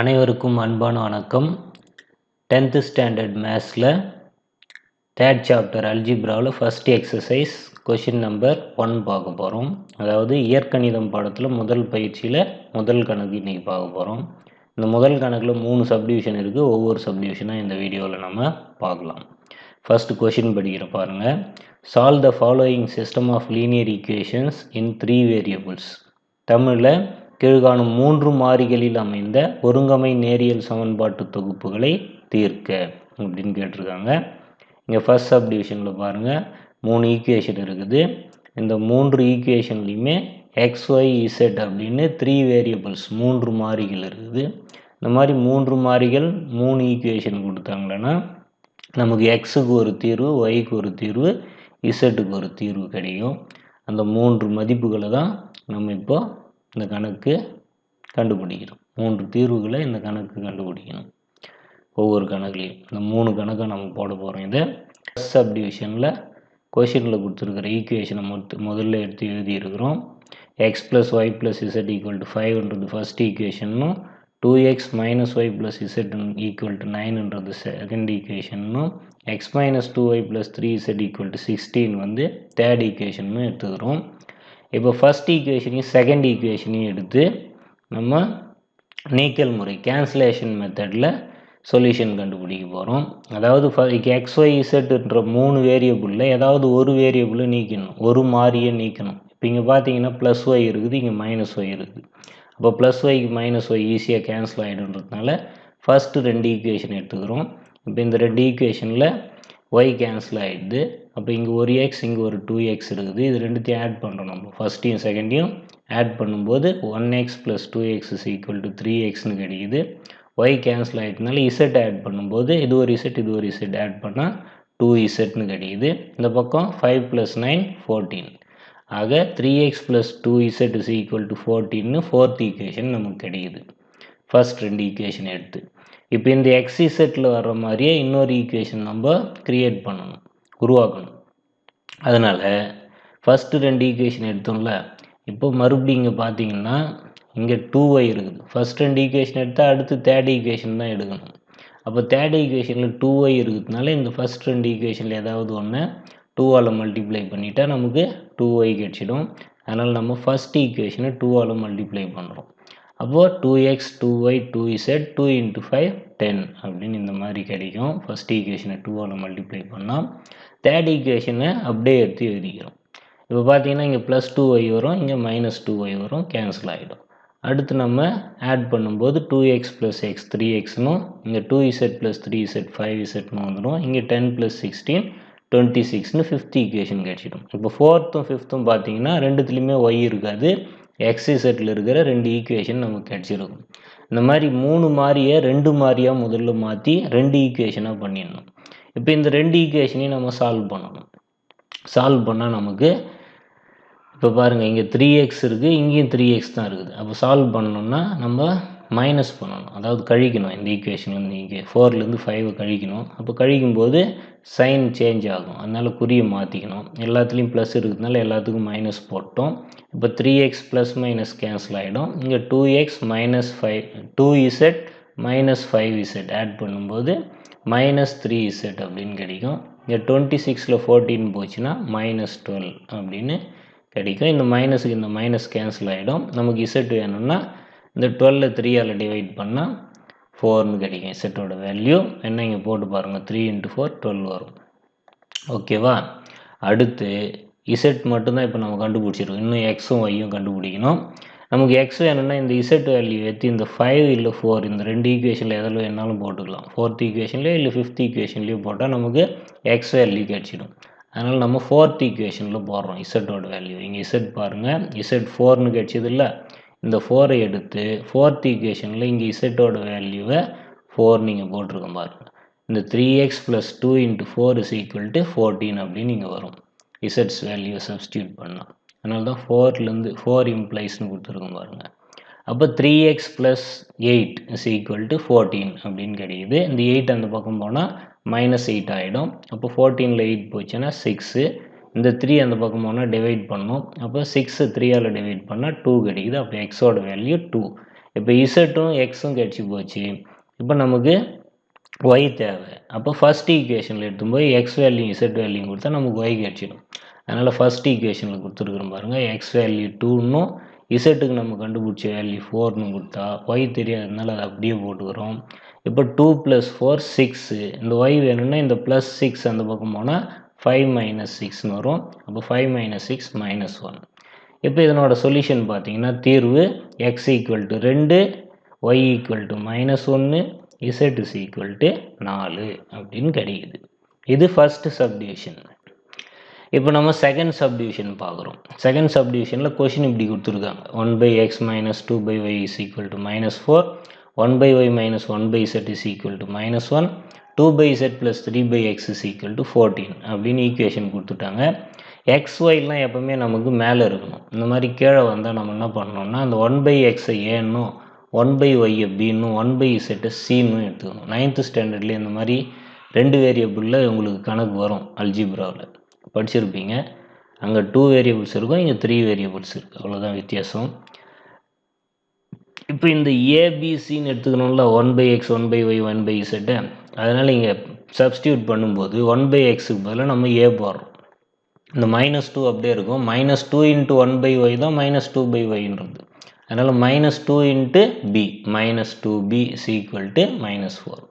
அனைவருக்கும் அன்பான வணக்கம். டென்த்து ஸ்டாண்டர்ட் மேத்ஸில் third chapter அல்ஜிப்ராவில் first exercise question number one பார்க்க போகிறோம் அதாவது இயற்கணிதம் பாடத்தில் முதல் பயிற்சியில் முதல் கணக்கு இன்றைக்கி பார்க்க போகிறோம் இந்த முதல் கணக்கில் மூணு சப்டிவிஷன் இருக்குது ஒவ்வொரு சப்டிவிஷனாக இந்த வீடியோவில் நம்ம பார்க்கலாம். ஃபஸ்ட்டு கொஷின் படிக்கிற பாருங்கள் solve the following system of linear equations in three variables தமிழில் கீழ்காணும் மூன்று மாறிகளில் அமைந்த ஒருங்கமை நேரியல் சமன்பாட்டு தொகுப்புகளை தீர்க்க அப்படின்னு கேட்டிருக்காங்க. இங்கே ஃபஸ்ட் சப் டிவிஷனில் பாருங்கள் மூணு ஈக்குவேஷன் இருக்குது. இந்த மூன்று ஈக்குவேஷன்லேயுமே எக்ஸ் ஒய் இசட் அப்படின்னு த்ரீ வேரியபிள்ஸ் மூன்று மாறிகள் இருக்குது. இந்த மாதிரி மூன்று மாறிகள் மூணு ஈக்குவேஷன் கொடுத்தாங்களன்னா நமக்கு எக்ஸுக்கு ஒரு தீர்வு ஒய்க்கு ஒரு தீர்வு இசட்டுக்கு ஒரு தீர்வு கிடைக்கும். அந்த மூன்று மதிப்புகளை தான் நம்ம இப்போ இந்த கணக்கு கண்டுபிடிக்கிறோம் மூன்று தீர்வுகளை இந்த கணக்கு கண்டுபிடிக்கணும். ஒவ்வொரு கணக்குலையும். இந்த மூணு கணக்கை நம்ம போட போகிறோம் இதை சப் டிவிஷனில் கொஷினில் கொடுத்துருக்கிற ஈக்குவேஷனை மொத்த முதல்ல எடுத்து எழுதியிருக்கிறோம். X plus Y plus Z equal to ஃபைவ்ன்றது first ஈக்குவேஷனும் two X minus Y plus Z equal to நைன்ன்றது second ஈக்குவேஷனும் X minus two Y plus three Z equal to sixteen வந்து தேர்ட் ஈக்குவேஷனும் எடுத்துக்கிறோம். இப்போ ஃபஸ்ட் ஈக்குவேஷனையும் செகண்ட் ஈக்குவேஷனையும் எடுத்து நம்ம நீக்கல் முறை கேன்சலேஷன் மெத்தடில் solution கண்டுபிடிக்க போகிறோம் அதாவது எக்ஸ் ஒய் இசட்டுன்ற மூணு வேரியபுளில் ஏதாவது ஒரு வேரியபுளை நீக்கணும். ஒரு மாறியை நீக்கணும். இப்போ இங்கே பார்த்தீங்கன்னா ப்ளஸ் ஒய் இருக்குது இங்கே மைனஸ் ஒய் இருக்குது. அப்போ ப்ளஸ் ஒய்க்கு மைனஸ் ஒய் ஈஸியாக கேன்சல் ஆகிடுன்றதுனால ஃபஸ்ட்டு ரெண்டு ஈக்குவேஷன் எடுத்துக்கிறோம். இப்போ இந்த ரெண்டு ஈக்குவேஷனில் ஒய் கேன்சல் ஆகிடுது அப்போ இங்கே ஒரு எக்ஸ் இங்கே ஒரு டூ எக்ஸ் இருக்குது. இது ரெண்டுத்தையும் ஆட் பண்ணுறோம் நம்ம. ஃபஸ்ட்டையும் செகண்டையும் ஆட் பண்ணும்போது one x plus two x is equal to three எக்ஸ்னு கிடைக்குது. ஒய் கேன்சல் ஆகிட்டனால இசட் ஆட் பண்ணும்போது இது ஒரு இசட் இது ஒரு இசட் ஆட் பண்ணால் டூ இசட்னு கிடைக்குது. இந்த பக்கம் ஃபைவ் ப்ளஸ் நைன் ஃபோர்டீன் ஆக three X plus two Z is equal to ஃபோர்டீன்னு fourth equation நமக்கு கிடைக்குது. ஃபஸ்ட் ரெண்டு ஈக்குவேஷன் எடுத்து. இப்போ இந்த எக்ஸ் இசட்டில் வர்ற மாதிரியே இன்னொரு ஈக்குவேஷன் நம்ம க்ரியேட் பண்ணணும். உருவாக்கணும் அதனால் ஃபஸ்ட்டு ரெண்டு ஈக்குவேஷன் எடுத்தோம்ல இப்போ மறுபடியும் இங்கே பார்த்தீங்கன்னா இங்கே டூ ஒய் இருக்குது. ஃபஸ்ட் ரெண்டு ஈக்குவேஷன் எடுத்தால் அடுத்து தேர்ட் ஈக்குவேஷன் தான் எடுக்கணும். அப்போ தேர்ட் ஈக்குவேஷனில் டூ ஒய் இருக்கிறதுனால இந்த ஃபஸ்ட் ரெண்டு ஈக்குவேஷனில் ஏதாவது ஒன்று டூவால் மல்டிப்ளை பண்ணிட்டா நமக்கு டூ ஒய் கிடச்சிடும். அதனால் நம்ம ஃபஸ்ட் ஈக்குவேஷனை டூவால் மல்டிப்ளை பண்ணுறோம் அப்போது two X two Y two Z two into five ten அப்படின்னு இந்த மாதிரி கிடைக்கும். ஃபஸ்ட் ஈக்குவேஷனை டூவால் மல்டிப்ளை பண்ணால் தேர்ட் ஈக்குவேஷனை அப்படியே எடுத்து எழுதிக்கிறோம். இப்போ பார்த்தீங்கன்னா இங்கே ப்ளஸ் டூ ஒய் வரும் இங்கே மைனஸ் டூ ஒய் வரும் கேன்சல் ஆகிடும் அடுத்து நம்ம ஆட் பண்ணும்போது two X plus X three எக்ஸ்னும் இங்கே two Z plus three Z five இசட்னு வந்துடும் இங்கே டென் ப்ளஸ் சிக்ஸ்டீன் டுவெண்ட்டி சிக்ஸ்னு ஃபிஃப்த் ஈக்குவேஷன் கிடச்சிடும் இப்போ ஃபோர்த்தும் ஃபிஃப்த்தும் பார்த்தீங்கன்னா ரெண்டுத்துலேயுமே ஒய் இருக்காது. எக்ஸ் இசட்டில் இருக்கிற ரெண்டு ஈக்குவேஷன் நமக்கு கிடச்சிருக்கும். இந்த மாதிரி மூணு மாறியை ரெண்டு மாறியாக முதல்ல மாற்றி ரெண்டு ஈக்குவேஷனாக பண்ணிடணும். இப்போ இந்த ரெண்டு ஈக்குவேஷனையும் நம்ம சால்வ் பண்ணணும். சால்வ் பண்ணால் நமக்கு இப்போ பாருங்கள் இங்கே த்ரீ எக்ஸ் இருக்குது இங்கேயும் த்ரீ எக்ஸ் தான் இருக்குது. அப்போ சால்வ் பண்ணணும்னா நம்ம மைனஸ் பண்ணணும். அதாவது கழிக்கணும் இந்த ஈக்குவேஷன்லேருந்து இங்கே ஃபோர்லேருந்து ஃபைவை கழிக்கணும். அப்போ கழிக்கும்போது சைன் சேஞ்ச் ஆகும். அதனால் குறியை மாற்றிக்கணும் எல்லாத்துலேயும் ப்ளஸ் இருக்கிறதுனால எல்லாத்துக்கும் மைனஸ் போட்டோம். இப்போ three X plus minus cancel ஆகிடும் இங்கே two X minus five two Z minus five Z add பண்ணும்போது மைனஸ் த்ரீ இசட் அப்படின்னு கிடைக்கும். இங்கே டுவெண்ட்டி சிக்ஸில் ஃபோர்டீன் போச்சுன்னா மைனஸ் டுவெல் அப்படின்னு கிடைக்கும். இந்த மைனஸுக்கு இந்த மைனஸ் கேன்சல் ஆகிடும் நமக்கு இசட் வேணும்னா இந்த டுவெல்ல த்ரீயால் டிவைட் பண்ணால் ஃபோர்னு கிடைக்கும். இசட்டோட வேல்யூ என்ன இங்கே போட்டு பாருங்கள் த்ரீ இன்ட்டு ஃபோர் டுவெல் வரும். ஓகேவா அடுத்து இசட் மட்டும்தான் இப்போ நம்ம கண்டுபிடிச்சிருக்கோம். இன்னும் எக்ஸும் ஒய்யும் கண்டுபிடிக்கணும். நமக்கு எக்ஸ் வேணும்னா இந்த இசட் வேல்யூ ஏற்றி இந்த ஃபைவ் இல்லை ஃபோர் இந்த ரெண்டு ஈக்குவேஷனில் எதில் வேணாலும் போட்டுக்கலாம். ஃபோர்த் ஈக்குவேஷன்லேயோ இல்லை ஃபிஃப்த் ஈக்குவேஷன்லேயோ போட்டால் நமக்கு எக்ஸ் வேல்யூ கிடச்சிடும். அதனால் நம்ம ஃபோர்த் ஈக்குவேஷனில் போடுறோம் இசட்டோட வேல்யூ இங்கே இசட் பாருங்கள் இசட் ஃபோர்னு கிடச்சது இல்லை. இந்த ஃபோரை எடுத்து ஃபோர்த் ஈக்குவேஷனில் இங்கே இசட்டோட வேல்யூவை ஃபோர் நீங்கள் போட்டிருக்கோம் பாருங்கள் இந்த three X plus two into four is equal to fourteen அப்படின்னு இங்கே வரும். இசட்ஸ் வேல்யூவை சப்ஸ்டியூட் பண்ணால் அதனால தான் ஃபோர்லேருந்து ஃபோர் இம்ப்ளைஸ்னு கொடுத்துருக்கோம் பாருங்கள் அப்போ three X plus eight is equal to fourteen அப்படின்னு கிடைக்குது. இந்த எயிட் அந்த பக்கம் போனால் மைனஸ் எயிட் ஆகிடும் அப்போ ஃபோர்டீனில் எயிட் போச்சுன்னா சிக்ஸு இந்த த்ரீ அந்த பக்கம் போனால் டிவைட் பண்ணோம். அப்போ சிக்ஸு த்ரீயால் டிவைட் பண்ணால் டூ கிடைக்குது. அப்போ எக்ஸோட வேல்யூ டூ இப்போ இசட்டும் எக்ஸும் கிடச்சி போச்சு. இப்போ நமக்கு ஒய் தேவை. அப்போ ஃபஸ்ட் ஈக்குவேஷனில் எடுத்து போய் எக்ஸ் வேல்யூ இசட் வேல்யூ கொடுத்தா நமக்கு ஒய் கிடச்சிடும் அதனால் ஃபஸ்ட் ஈக்குவேஷனில் கொடுத்துருக்குறோம் பாருங்கள் எக்ஸ் வேல்யூ டூன்னும் இசட்டுக்கு நம்ம கண்டுபிடிச்ச வேல்யூ ஃபோர்னு கொடுத்தா ஒய் தெரியாததுனால அதை அப்படியே போட்டுக்கிறோம். இப்போ டூ ப்ளஸ் ஃபோர் சிக்ஸு இந்த ஒய் வேணும்னா இந்த ப்ளஸ் சிக்ஸ் அந்த பக்கம் போனால் ஃபைவ் மைனஸ் சிக்ஸ்னு வரும். அப்போ five minus six minus one இப்போ இதனோட சொல்யூஷன் பார்த்தீங்கன்னா தீர்வு எக்ஸ் ஈக்குவல் டு ரெண்டு ஒய் ஈக்குவல் டு மைனஸ் ஒன்று இசட் இஸ் ஈக்குவல் டு நாலு அப்படின்னு கிடைக்குது. இது ஃபஸ்ட்டு சப்டிவிஷன் இப்போ நம்ம செகண்ட் சப்டிவிஷன் பார்க்குறோம். செகண்ட் சப்டிவிஷனில் கொஷின் இப்படி கொடுத்துருக்காங்க. One by X minus two by Y is equal to minus four one by Y minus one by Z is equal to minus one two by Z plus three by X is equal to fourteen அப்படின்னு equation கொடுத்துட்டாங்க. X ஒய்லாம் எப்போவுமே நமக்கு மேலே இருக்கணும். இந்த மாதிரி கீழே வந்தால் நம்ம என்ன பண்ணணும்னா அந்த ஒன் பை எக்ஸை ஏன்னும் ஒன் பை ஒய்யை பின்னும் ஒன் பை செட்டை சின்னும் எடுத்துக்கணும். நைன்த்து ஸ்டாண்டர்ட்லேயே இந்த மாதிரி ரெண்டு வேரியபிளில் உங்களுக்கு கணக்கு வரும் அல்ஜிப்ராவில் படிச்சிருப்பீங்க. அங்கே டூ வேரியபிள்ஸ் இருக்கும் இங்கே த்ரீ வேரியபிள்ஸ் இருக்குது அவ்வளோதான் வித்தியாசம். இப்போ இந்த ஏபிசின்னு எடுத்துக்கணும்ல one by X one by Y one by Z அதனால் இங்கே சப்ஸ்டியூட் பண்ணும்போது ஒன் பை எக்ஸுக்கு பதிலாக நம்ம ஏ போடுறோம். இந்த மைனஸ் டூ அப்படியே இருக்கும். Minus two into one by Y தான் மைனஸ் டூ பை ஒய்ன்றது அதனால் minus two into B minus two B equal to minus four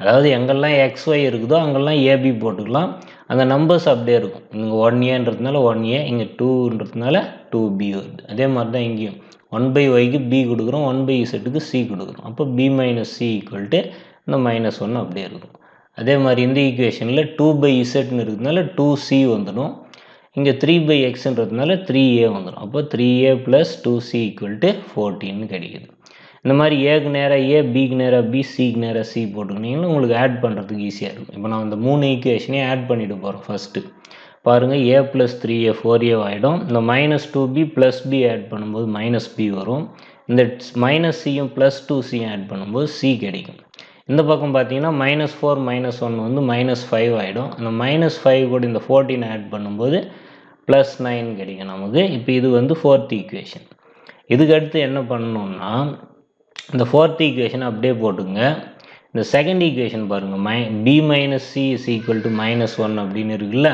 அதாவது எங்கெல்லாம் எக்ஸ் ஒய் இருக்குதோ அங்கெல்லாம் ஏபி போட்டுக்கலாம். அந்த நம்பர்ஸ் அப்படியே இருக்கும். இங்கே ஒன் ஏன்றதுனால ஒன் ஏ இங்கே டூன்றதுனால டூ பி வருது. அதே மாதிரி தான் இங்கேயும் ஒன் பை ஒய்க்கு பி கொடுக்குறோம் ஒன் பை இசட்டுக்கு சி கொடுக்குறோம். அப்போ B minus C equal to இந்த மைனஸ் ஒன் அப்படியே இருக்கும். அதே மாதிரி இந்த ஈக்குவேஷனில் டூ பை இசட்னு இருக்கிறதுனால டூ சி வந்துடும். இங்கே த்ரீ பை எக்ஸ்ன்றதுனால த்ரீ ஏ வந்துடும். அப்போ three A plus two C equal to ஃபோர்டீன்னு கிடைக்குது. இந்த மாதிரி ஏக்கு நேராக ஏ பிக்கு நேராக பி சிக்கு நேராக சி போட்டுக்கிட்டிங்கன்னா உங்களுக்கு ஆட் பண்ணுறதுக்கு ஈஸியாக இருக்கும். இப்போ நான் இந்த மூணு ஈக்குவேஷனையும் ஆட் பண்ணிட்டு போகிறோம் ஃபஸ்ட்டு பாருங்கள் A plus three A four A ஆகிடும் இந்த minus two B plus B add பண்ணும்போது மைனஸ் பி வரும். இந்த மைனஸ் சியும் ப்ளஸ் டூ சியும் ஆட் பண்ணும்போது சி கிடைக்கும். இந்த பக்கம் பார்த்தீங்கன்னா மைனஸ் ஃபோர் மைனஸ் ஒன் வந்து மைனஸ் ஃபைவ் ஆகிடும் அந்த மைனஸ் ஃபைவ் கூட இந்த ஃபோர்டீன் ஆட் பண்ணும்போது ப்ளஸ் நைன் கிடைக்கும் நமக்கு. இப்போ இது வந்து ஃபோர்த் ஈக்குவேஷன் இதுக்கு அடுத்து என்ன பண்ணணும்னா இந்த ஃபோர்த் ஈக்குவேஷன் அப்படியே போட்டுங்க இந்த செகண்ட் ஈக்குவேஷன் பாருங்கள் my B minus C is equal to minus one அப்படின்னு இருக்குல்ல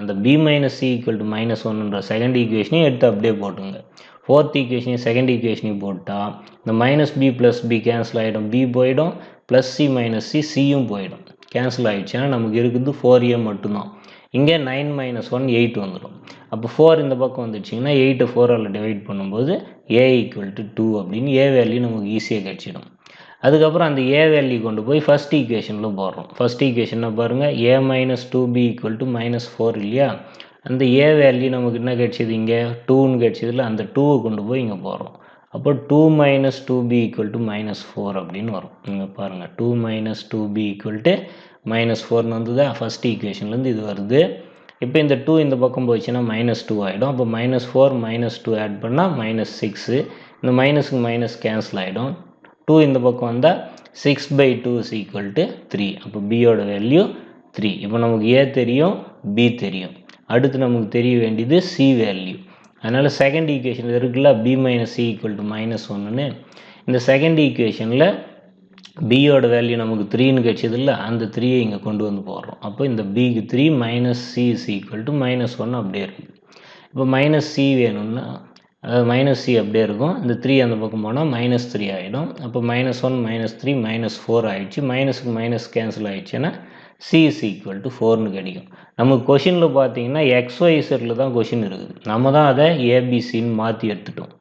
அந்த B minus C equal to minus ஒன்னுன்ற second ஈக்குவேஷனையும் எடுத்து அப்படியே போட்டுங்க ஃபோர்த் ஈக்குவேஷனையும் செகண்ட் ஈக்குவேஷனையும் போட்டால் இந்த minus B plus B cancel ஆகிடும் பி போயிடும் ப்ளஸ் சி மைனஸ் சி சியும் போயிடும். கேன்சல் ஆகிடுச்சுன்னா நமக்கு இருக்குது ஃபோர் ஏ மட்டும்தான். இங்கே நைன் மைனஸ் ஒன் எயிட் வந்துடும். அப்போ ஃபோர் இந்த பக்கம் வந்துடுச்சிங்கன்னா எயிட்டை ஃபோரால் டிவைட் பண்ணும்போது ஏ ஈக்குவல் டு டூ அப்படின்னு ஏ வேல்யூ நமக்கு ஈஸியாக கிடச்சிடும். அதுக்கப்புறம் அந்த ஏ வேல்யூ கொண்டு போய் ஃபஸ்ட் ஈக்குவேஷனில் போடுறோம். ஃபஸ்ட் ஈக்குவேஷனை பாருங்கள் A minus two B equal to minus four இல்லையா? அந்த ஏ வேல்யூ நமக்கு என்ன கிடச்சிது இங்கே? டூன்னு கிடச்சதில் அந்த டூவை கொண்டு போய் இங்கே போடுறோம். அப்போ two minus two B equal to minus four அப்படின்னு வரும். இங்கே பாருங்கள் two minus two B equal to minus ஃபோர்னு வந்தது தான் ஃபஸ்ட் ஈக்குவேஷன்லேருந்து இது வருது. இப்போ இந்த டூ இந்த பக்கம் போச்சுன்னா மைனஸ் டூ ஆகிடும் அப்போ minus four minus two add பண்ணால் மைனஸ் சிக்ஸு இந்த மைனஸுக்கு மைனஸ் கேன்சல் ஆகிடும் டூ இந்த பக்கம் வந்தால் six by two is equal to three அப்போ பியோட வேல்யூ த்ரீ இப்போ நமக்கு ஏ தெரியும் பி தெரியும். அடுத்து நமக்கு தெரிய வேண்டியது சி வேல்யூ அதனால் செகண்ட் ஈக்குவேஷன் இருக்குல்ல B minus C equal to minus ஒன்றுன்னு இந்த செகண்ட் ஈக்குவேஷனில் பியோட வேல்யூ நமக்கு த்ரீன்னு கிடச்சதில்ல அந்த த்ரீயை இங்கே கொண்டு வந்து போடுறோம். அப்போ இந்த பிக்கு three minus C is equal to minus one அப்படியே இருக்குது இப்போ மைனஸ் சி வேணும்னா அதாவது மைனஸ் சி அப்படியே இருக்கும். இந்த த்ரீ அந்த பக்கம் போனால் மைனஸ் த்ரீ ஆகிடும் அப்போ minus one minus three minus four ஆகிடுச்சு மைனஸுக்கு மைனஸ் கேன்சல் ஆகிடுச்சுன்னா சி இஸ் ஈக்குவல் டு ஃபோர்னு கிடைக்கும். நமக்கு கொஷினில் பார்த்தீங்கன்னா எக்ஸ்ஒய்சரில் செட்டில் தான் கொஷின் இருக்குது. நம்ம தான் அதை ஏபிசின்னு மாற்றி எடுத்துட்டோம்.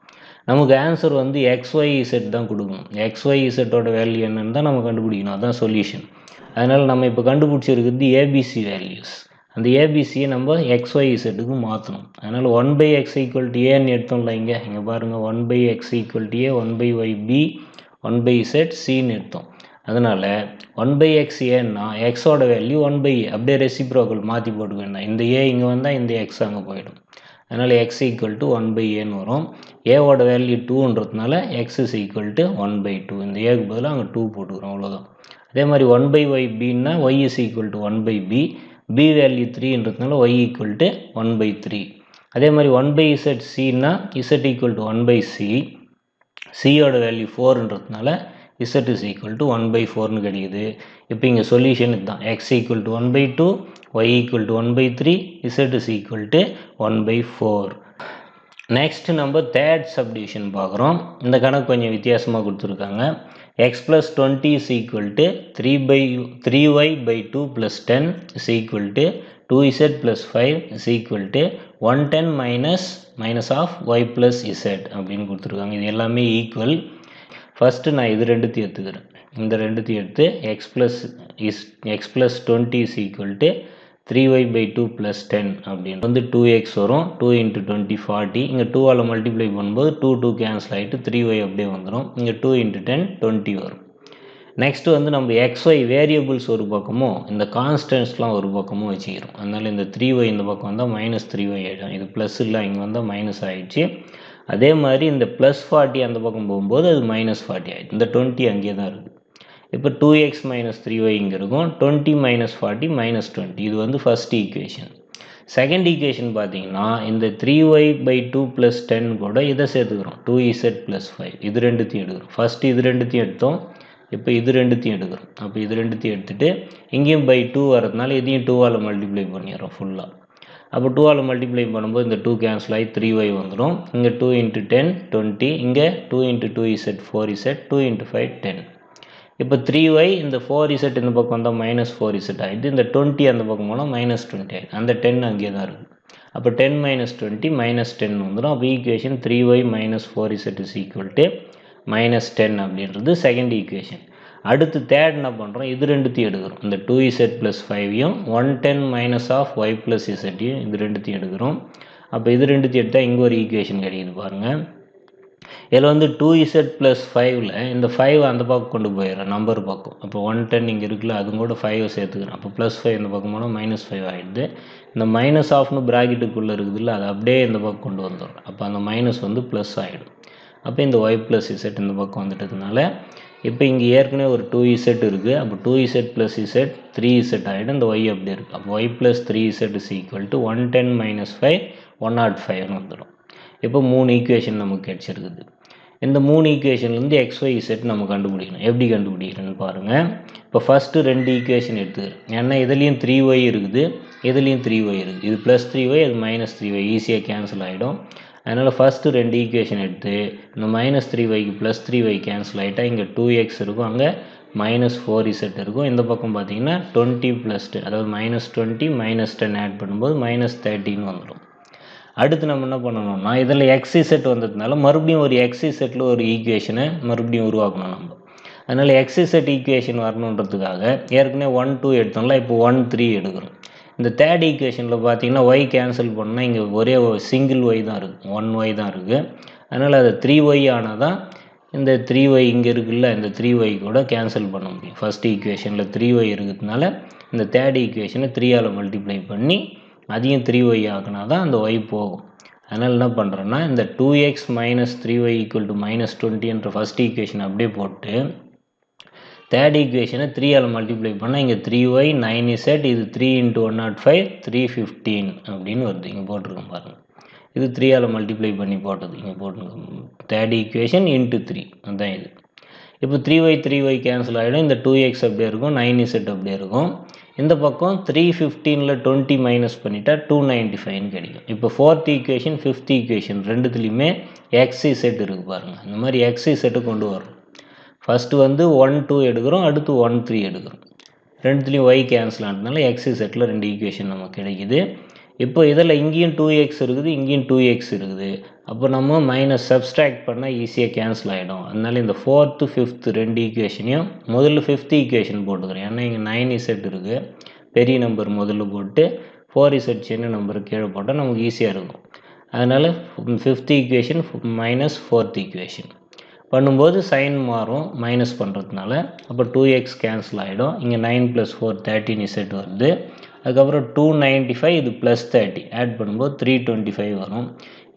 நமக்கு ஆன்சர் வந்து எக்ஸ்ஒய் இசட் தான் கொடுக்கணும் எக்ஸ்ஒய் இசட்டோட வேல்யூ என்னன்னு தான் நம்ம கண்டுபிடிக்கணும். அதுதான் சொல்யூஷன் அதனால் நம்ம இப்போ கண்டுபிடிச்சிருக்கிறது ஏபிசி வேல்யூஸ் அந்த ஏபிசியை நம்ம எக்ஸ்ஒய் இசட்டுக்கு மாற்றணும் அதனால் one by X equal to ஏன்னு எடுத்தோம்ல இங்கே. இங்கே பாருங்கள் one by X equal to A one by Y B one by Z சின்னு எடுத்தோம். அதனால் ஒன் பை எக்ஸ் ஏன்னா எக்ஸோட வேல்யூ ஒன் பை ஏ அப்படியே ரெசிப்ரோக்கல் மாற்றி போட்டுக்க வேண்டாம். இந்த ஏ இங்கே வந்தால் இந்த எக்ஸ் அங்கே போயிடும். அதனால் X equal to one by ஏன்னு வரும். ஏவோட value டூன்றதுனால X is equal to one by two இந்த ஏக்கு பதிலாக அங்கே டூ போட்டுக்கிறோம் அவ்வளோதான் அதே மாதிரி ஒன் பை ஒய் பின்னா Y is equal to one by B B value த்ரீன்றதுனால Y equal to one by three அதே மாதிரி one by Z Chinna Z equal to one by C சியோட value ஃபோர்ன்றதுனால Z is equal to one by ஃபோர்னு கிடைக்குது. இப்போ இங்கே solution இதுதான். X equal to one by two Y equal to one by three Z is equal to one by four next நம்ம third subdivision பார்க்குறோம். இந்த கணக்கு கொஞ்சம் வித்தியாசமாக கொடுத்துருக்காங்க. X plus twenty is equal to three by three Y by two plus ten is equal to two Z plus five is equal to one ten minus minus of Y plus Z அப்படின்னு கொடுத்துருக்காங்க. இது எல்லாமே equal first நான் இது ரெண்டுத்தையும் எடுத்துக்கிறேன். இந்த ரெண்டுத்தையும் எடுத்து x plus is x plus twenty is equal to three y by two plus ten அப்படின்னு வந்து டூ எக்ஸ் வரும். டூ இன்ட்டு டுவெண்ட்டி ஃபார்ட்டி இங்கே டூவால் மல்டிப்ளை பண்ணும்போது டூ டூ கேன்சல் ஆகிட்டு த்ரீ ஒய் அப்படியே வந்துடும் இங்கே டூ இன்ட்டு டென் டுவெண்ட்டி வரும். நெக்ஸ்ட் வந்து நம்ம எக்ஸ் ஒய் வேரியபிள்ஸ் ஒரு பக்கமும் இந்த கான்ஸ்டன்ட்ஸ்லாம் ஒரு பக்கமும் வச்சுக்கிறோம். அதனால் இந்த த்ரீ ஒய் இந்த பக்கம் வந்தால் மைனஸ் த்ரீ ஒய் ஆகிடும் இது ப்ளஸ் இல்லை இங்கே வந்தால் மைனஸ் ஆகிடுச்சு அதே மாதிரி இந்த ப்ளஸ் ஃபார்ட்டி அந்த பக்கம் போகும்போது அது மைனஸ் ஃபார்ட்டி ஆகிடுது இந்த டுவெண்ட்டி அங்கேயே தான் இருக்குது இப்போ two x minus three y இங்கே இருக்கும். Twenty minus forty minus twenty இது வந்து ஃபஸ்ட் ஈக்குவேஷன் செகண்ட் ஈக்குவேஷன் பார்த்தீங்கன்னா இந்த three y by two plus ten கூட இதை சேர்த்துக்கிறோம். டூ இசட் ப்ளஸ் ஃபைவ் இது ரெண்டுத்தையும் எடுக்கிறோம். ஃபஸ்ட்டு இது ரெண்டுத்தையும் எடுத்தோம். இப்போ இது ரெண்டுத்தையும் எடுக்கிறோம். அப்போ இது ரெண்டுத்தையும் எடுத்துகிட்டு இங்கேயும் பை டூ வரதுனால இதையும் டூவால் மல்டிப்ளை பண்ணிடுறோம் ஃபுல்லாக அப்போ டூவால் மல்டிப்ளை பண்ணும்போது இந்த டூ கேன்சல் ஆகி த்ரீ ஒய் வந்துடும். இங்கே டூ இன்ட்டு டென் டுவெண்ட்டி இங்கே two into two z four z two into five ten இப்போ த்ரீ ஒய் இந்த ஃபோர் இசட் இந்த பக்கம் வந்தால் மைனஸ் ஃபோர் இசட் ஆகிட்டு இந்த டுவெண்ட்டி அந்த பக்கம் போனால் மைனஸ் டுவெண்ட்டி ஆகிடும் அந்த டென் அங்கேயே தான் இருக்கும் அப்போ ten minus twenty minus ten வந்துடும். அப்போ equation three y minus four z is equal to minus ten அப்படின்றது செகண்ட் ஈக்குவேஷன் அடுத்து தேர்ட் என்ன பண்ணுறோம் இது ரெண்டுத்தையும் எடுக்கிறோம். இந்த two Z plus ஃபைவையும் one ten minus of y plus இசட்டையும் இது ரெண்டுத்தையும் எடுக்கிறோம். அப்போ இது ரெண்டுத்தையும் எடுத்தால் இங்கே ஒரு ஈக்குவேஷன் கிடைக்குது பாருங்கள் இதில் வந்து டூ இசட் ப்ளஸ் ஃபைவ்ல இந்த ஃபைவ் அந்த பக்கம் கொண்டு போயிடுறேன் நம்பர் பக்கம். அப்போ ஒன் டென் இங்கே இருக்குல்ல அது கூட ஃபைவ் சேர்த்துக்கிறேன் அப்போ ப்ளஸ் ஃபைவ் இந்த பக்கம் போனால் மைனஸ் ஃபைவ் ஆகிடுது இந்த மைனஸ் ஆஃப்னு ப்ராக்கெட்டுக்குள்ளே இருக்குதுல்ல அது அப்படியே இந்த பக்கம் கொண்டு வந்துடுறேன் அப்போ அந்த மைனஸ் வந்து ப்ளஸ் ஆகிடும் அப்போ இந்த ஒய் ப்ளஸ் இசட் இந்த பக்கம் வந்துட்டதுனால இப்போ இங்கே ஏற்கனவே ஒரு டூ இசட் இருக்குது அப்போ two z plus z three z ஆகிடும் இந்த ஒய் அப்படி இருக்குது அப்போ y plus three z is equal to one ten minus five one naught ஃபைவ்னு வந்துடும். இப்போ மூணு ஈக்குவேஷன் நமக்கு கிடச்சிருக்குது. இந்த மூணு ஈக்குவேஷன்லேருந்து எக்ஸ்ஒய் இசட் நம்ம கண்டுபிடிக்கணும். எப்படி கண்டுபிடிக்கணும்னு பாருங்கள் இப்போ ஃபஸ்ட்டு ரெண்டு ஈக்குவேஷன் எடுத்துக்கிறேன் ஏன்னா இதுலேயும் த்ரீ ஒய் இருக்குது. இதுலேயும் த்ரீ ஒய் இருக்குது. இது ப்ளஸ் த்ரீ ஒய் அது மைனஸ் த்ரீ ஒய் ஈஸியாக கேன்சல் ஆகிடும் அதனால் ஃபஸ்ட்டு ரெண்டு ஈக்குவேஷன் எடுத்து இந்த மைனஸ் த்ரீ வைக்கு ப்ளஸ் த்ரீ வை கேன்சல் ஆகிட்டா இங்கே டூ எக்ஸ் இருக்கும். அங்கே மைனஸ் ஃபோர் இசட் இருக்கும். இந்த பக்கம் பார்த்தீங்கன்னா டுவெண்ட்டி ப்ளஸ் டென் அதாவது minus twenty minus ten add பண்ணும்போது மைனஸ் தேர்ட்டின்னு வந்துடும் அடுத்து நம்ம என்ன பண்ணணும்னா இதில் எக்ஸி செட் வந்ததுனால மறுபடியும் ஒரு எக்ஸி செட்டில் ஒரு ஈக்குவேஷனை மறுபடியும் உருவாக்கணும் நம்ம. அதனால் எக்ஸி செட் ஈக்குவேஷன் வரணுன்றதுக்காக ஏற்கனவே ஒன் டூ எடுத்தோம்ல இப்போ ஒன் த்ரீ எடுக்கிறோம். இந்த தேர்ட் ஈக்குவேஷனில் பார்த்தீங்கன்னா ஒய் கேன்சல் பண்ணால் இங்கே ஒரே சிங்கிள் ஒய் தான் இருக்குது ஒன் ஒய் தான் இருக்குது அதனால் அது த்ரீ ஒய் ஆனால் தான் இந்த த்ரீ ஒய் இங்கே இருக்குல்ல இந்த த்ரீ ஒய் கூட கேன்சல் பண்ண முடியும். ஃபஸ்ட் ஈக்குவேஷனில் த்ரீ ஒய் இருக்கிறதுனால இந்த தேர்ட் ஈக்குவேஷனை த்ரீயால் மல்டிப்ளை பண்ணி அதையும் த்ரீ ஒய் ஆக்குனா தான் அந்த ஒய் போகும். அதனால் என்ன பண்ணுறேன்னா இந்த two x minus three y equal to minus டுவெண்ட்டின்ற first equation அப்படியே போட்டு தேர்ட் ஈக்குவேஷனை த்ரீயால் மல்டிப்ளை பண்ணால் இங்கே த்ரீ ஒய் நைன் இசட் இது three into one naught five three fifteen அப்படின்னு வருது. இங்கே போட்டிருக்கோம் பாருங்கள் இது த்ரீயால் மல்டிப்ளை பண்ணி போட்டது. இங்கே போட்டு தேர்ட் ஈக்குவேஷன் இன்ட்டு த்ரீ அதுதான் இது. இப்போ three y three y cancel ஆகிடும் இந்த டூ எக்ஸ் அப்படியே இருக்கும். நைன் இசட் அப்படியே இருக்கும். இந்த பக்கம் த்ரீ ஃபிஃப்டீனில் டுவெண்ட்டி மைனஸ் பண்ணிட்டா டூ நைன்ட்டி ஃபைவ்னு கிடைக்கும். இப்போ ஃபோர்த் ஈக்குவேஷன் ஃபிஃப்த் ஈக்குவேஷன் ரெண்டுத்துலேயுமே எக்ஸி செட் இருக்குது பாருங்கள் இந்த மாதிரி எக்ஸி செட்டு கொண்டு வரும். ஃபஸ்ட்டு வந்து ஒன் டூ எடுக்கிறோம் அடுத்து ஒன் த்ரீ எடுக்கிறோம். ரெண்டுத்துலேயும் ஒய் கேன்சல் ஆனதுனால எக்ஸி செட்டில் ரெண்டு ஈக்குவேஷன் நமக்கு கிடைக்குது. இப்போ இதில் இங்கேயும் டூ எக்ஸ் இருக்குது இங்கேயும் டூ எக்ஸ் இருக்குது. அப்போ நம்ம மைனஸ் சப்ஸ்ட்ராக்ட் பண்ணால் ஈஸியாக கேன்சல் ஆகிடும் அதனால இந்த ஃபோர்த்து ஃபிஃப்த்து ரெண்டு ஈக்குவேஷனையும் முதல்ல ஃபிஃப்த் ஈக்குவேஷன் போட்டுக்கிறேன். ஏன்னா இங்கே நைன் இசட் இருக்குது பெரிய நம்பர் முதல்ல போட்டு ஃபோர் இசட் சின்ன நம்பர் கீழே போட்டால் நமக்கு ஈஸியாக இருக்கும். அதனால் fifth equation minus fourth equation பண்ணும்போது சைன் மாறும் மைனஸ் பண்ணுறதுனால அப்போ டூ எக்ஸ் கேன்சல் ஆகிடும் இங்கே nine plus four thirteen z வருது. அதுக்கப்புறம் டூ நைன்ட்டி ஃபைவ் இது ப்ளஸ் தேர்ட்டி ஆட் பண்ணும்போது த்ரீ டுவெண்ட்டி ஃபைவ் வரும்.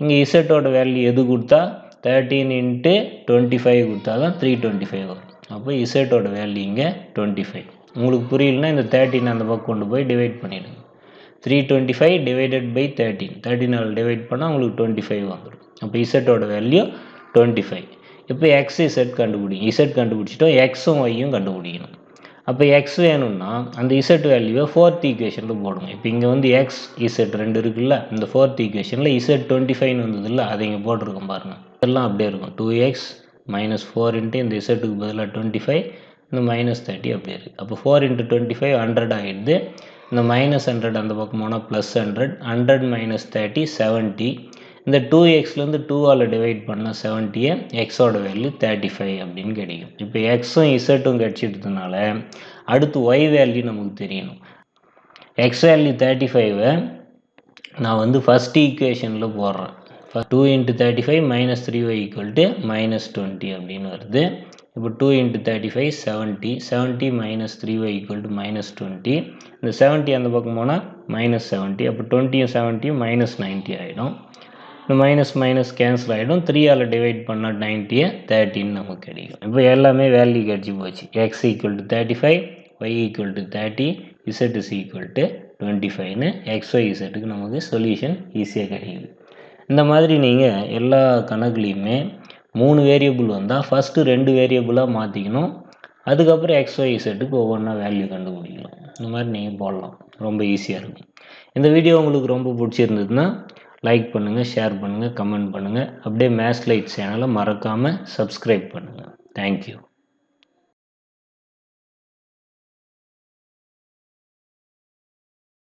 இங்கே இசட்டோட வேல்யூ எது கொடுத்தா? தேர்ட்டீன் இன்ட்டு டுவெண்ட்டி ஃபைவ் கொடுத்தா தான் த்ரீ டுவெண்ட்டி ஃபைவ் வரும். அப்போ இசட்டோட வேல்யூ இங்கே டுவெண்ட்டி ஃபைவ் உங்களுக்கு புரியலனா இந்த தேர்ட்டின் அந்த பக்கம் கொண்டு போய் டிவைட் பண்ணிவிடுங்க three twenty five divided by thirteen தேர்ட்டினால் divide பண்ணால் உங்களுக்கு டுவெண்ட்டி ஃபைவ் வந்துடும். அப்போ இசட்டோட வேல்யூ டுவெண்ட்டி ஃபைவ் இப்போ எக்ஸ் இசட் கண்டுபிடிக்கும். இசட் கண்டுபிடிச்சிட்டோம் எக்ஸும் ஒய்யும் கண்டுபிடிக்கணும். அப்போ எக்ஸ் வேணும்னா அந்த இசட் வேல்யூவை ஃபோர்த் ஈக்குவேஷனில் போடுங்க இப்போ இங்கே வந்து எக்ஸ் இசட் ரெண்டு இருக்குல்ல இந்த ஃபோர்த் ஈக்குவேஷனில் இசட் டுவெண்ட்டி ஃபைவ்னு வந்ததில்ல அதை இங்கே போட்டிருக்கோம் பாருங்கள் இதெல்லாம் அப்படியே இருக்கும். Two x minus four into இந்த இசட்டுக்கு பதிலாக டுவெண்ட்டி ஃபைவ் இந்த மைனஸ் தேர்ட்டி அப்படியே இருக்குது அப்போ four into twenty five hundred ஆகிடுது இந்த மைனஸ் ஹண்ட்ரட் அந்த பக்கம் போனால் plus hundred hundred minus thirty seventy இந்த டூ எக்ஸ்லேருந்து டூவால் டிவைட் பண்ணால் செவன்ட்டியை எக்ஸோட வேல்யூ தேர்ட்டி ஃபைவ் அப்படின்னு கிடைக்கும். இப்போ எக்ஸும் இசட்டும் கிடச்சிட்டதுனால அடுத்து ஒய் வேல்யூ நமக்கு தெரியணும். எக்ஸ் வேல்யூ தேர்ட்டி ஃபைவை நான் வந்து ஃபஸ்ட் ஈக்குவேஷனில் போடுறேன். Two into thirty five minus three y equal to minus twenty அப்படின்னு வருது. இப்போ two into thirty five seventy seventy minus three y equal to minus twenty இந்த செவன்ட்டி அந்த பக்கம் போனால் மைனஸ் செவன்ட்டி அப்போ டுவெண்ட்டியும் செவன்ட்டியும் மைனஸ் நைன்ட்டி ஆகிடும் இந்த மைனஸ் மைனஸ் கேன்சல் ஆகிடும் த்ரீயால் டிவைட் பண்ணால் நைன்ட்டியை தேர்ட்டின்னு நமக்கு கிடைக்கும். இப்போ எல்லாமே வேல்யூ கிடச்சி போச்சு. X equal to thirty five y equal to thirty z is equal to twenty ஃபைவ்னு எக்ஸ்ஒய் இசட்டுக்கு நமக்கு சொல்யூஷன் ஈஸியாக கிடைக்குது. இந்த மாதிரி நீங்கள் எல்லா கணக்குலேயுமே மூணு வேரியபிள் வந்தால் ஃபஸ்ட்டு ரெண்டு வேரியபிளாக மாற்றிக்கணும் அதுக்கப்புறம் எக்ஸ்ஒய் இசட்டுக்கு ஒவ்வொன்றா வேல்யூ கண்டுபிடிக்கணும். இந்த மாதிரி நீங்கள் போடலாம். ரொம்ப ஈஸியாக இருக்கும். இந்த வீடியோ உங்களுக்கு ரொம்ப பிடிச்சிருந்ததுன்னா லைக் பண்ணுங்கள் ஷேர் பண்ணுங்கள் கமெண்ட் பண்ணுங்கள் அப்படியே மேத்ஸ் லைட் சேனலை மறக்காமல் சப்ஸ்கிரைப் பண்ணுங்கள் தேங்க்யூ